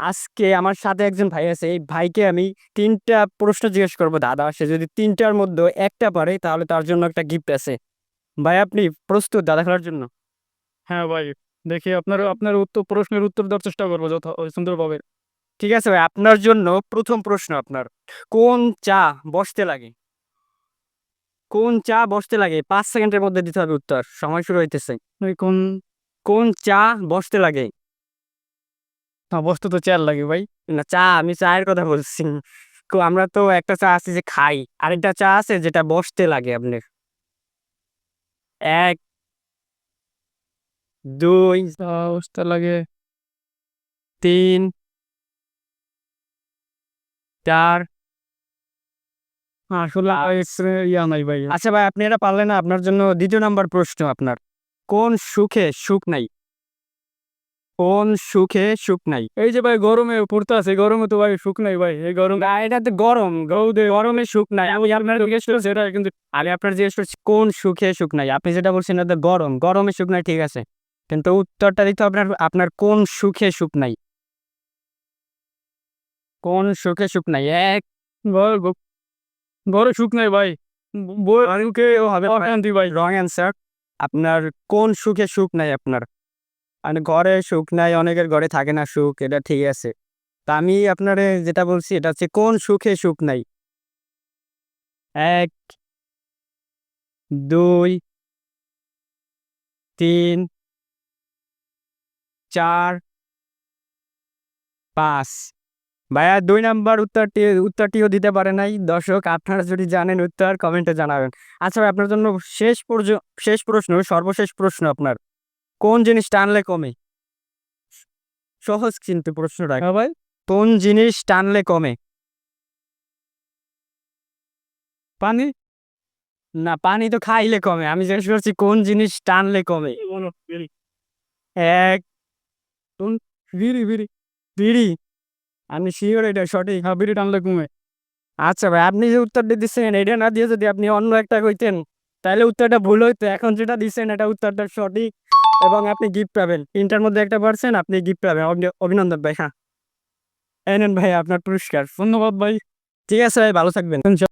আজকে আমার সাথে একজন ভাই আছে। এই ভাইকে আমি তিনটা প্রশ্ন জিজ্ঞেস করব দাদা। সে যদি তিনটার মধ্যে একটা পারে তাহলে তার জন্য একটা গিফট আছে। ভাই আপনি প্রস্তুত দাদা খেলার জন্য? হ্যাঁ ভাই দেখি আপনার আপনার উত্তর প্রশ্নের উত্তর দেওয়ার চেষ্টা করব যথা সুন্দরভাবে। ঠিক আছে ভাই আপনার জন্য প্রথম প্রশ্ন আপনার। কোন চা বসতে লাগে? কোন চা বসতে লাগে? পাঁচ সেকেন্ডের মধ্যে দিতে হবে উত্তর। সময় শুরু হইতেছে। কোন কোন চা বসতে লাগে? বস্তু তো চেয়ার লাগে ভাই। না চা আমি চায়ের কথা বলছি। আমরা তো একটা চা আছে যে খাই আরেকটা চা আছে যেটা বসতে লাগে আপনার। এক দুই বস্তু লাগে। তিন চার আসলে ইয়া নাই ভাই। আচ্ছা ভাই আপনি এটা পারলেন না আপনার জন্য দ্বিতীয় নাম্বার প্রশ্ন আপনার। কোন সুখে সুখ নাই? কোন সুখে সুখ নাই। এই যে ভাই গরমে পড়তে আছে গরমে তো ভাই সুখ নাই ভাই এই গরম না এটা তো গরম গৌদে গরমে সুখ নাই। আমি আপনার জিজ্ঞেস করছি সেটা কিন্তু আমি আপনার জিজ্ঞেস করছি কোন সুখে সুখ নাই? আপনি যেটা বলছেন এটা গরম গরমে সুখ নাই ঠিক আছে। কিন্তু উত্তরটা দিতে আপনার আপনার কোন সুখে সুখ নাই? কোন সুখে সুখ নাই? এক ঘ- সুখ নাই ভাই। বই হবে ভাই। রং অ্যান্সার আপনার কোন সুখে সুখ নাই আপনার? মানে ঘরে সুখ নাই, অনেকের ঘরে থাকে না সুখ, এটা ঠিক আছে। তা আমি আপনারে যেটা বলছি, এটা হচ্ছে কোন সুখে সুখ নাই? এক, দুই, তিন, চার, পাঁচ। ভাইয়া দুই নাম্বার উত্তরটি, উত্তরটিও দিতে পারে নাই। দর্শক, আপনারা যদি জানেন উত্তর, কমেন্টে জানাবেন। আচ্ছা ভাই, আপনার জন্য শেষ পর্য, শেষ প্রশ্ন, সর্বশেষ প্রশ্ন আপনার। কোন জিনিস টানলে কমে? সহজ কিন্তু প্রশ্নটা। হ্যাঁ ভাই। কোন জিনিস টানলে কমে? পানি? না পানি তো খাইলে কমে। আমি জিজ্ঞেস করছি কোন জিনিস টানলে কমে? এক বিড়ি বিড়ি। বিড়ি? আমি শিওর এটা সঠিক। হ্যাঁ বিড়ি টানলে কমে। আচ্ছা ভাই আপনি যে উত্তরটা দিচ্ছেন এটা না দিয়ে যদি আপনি অন্য একটা কইতেন তাহলে উত্তরটা ভুল হইতো। এখন যেটা দিচ্ছেন এটা উত্তরটা সঠিক। এবং আপনি গিফট পাবেন। তিনটার মধ্যে একটা পারছেন, আপনি গিফট পাবেন। অভিনন্দন ভাই হ্যাঁ। এনেন ভাই আপনার পুরস্কার। ধন্যবাদ ভাই। ঠিক আছে ভাই, ভালো থাকবেন।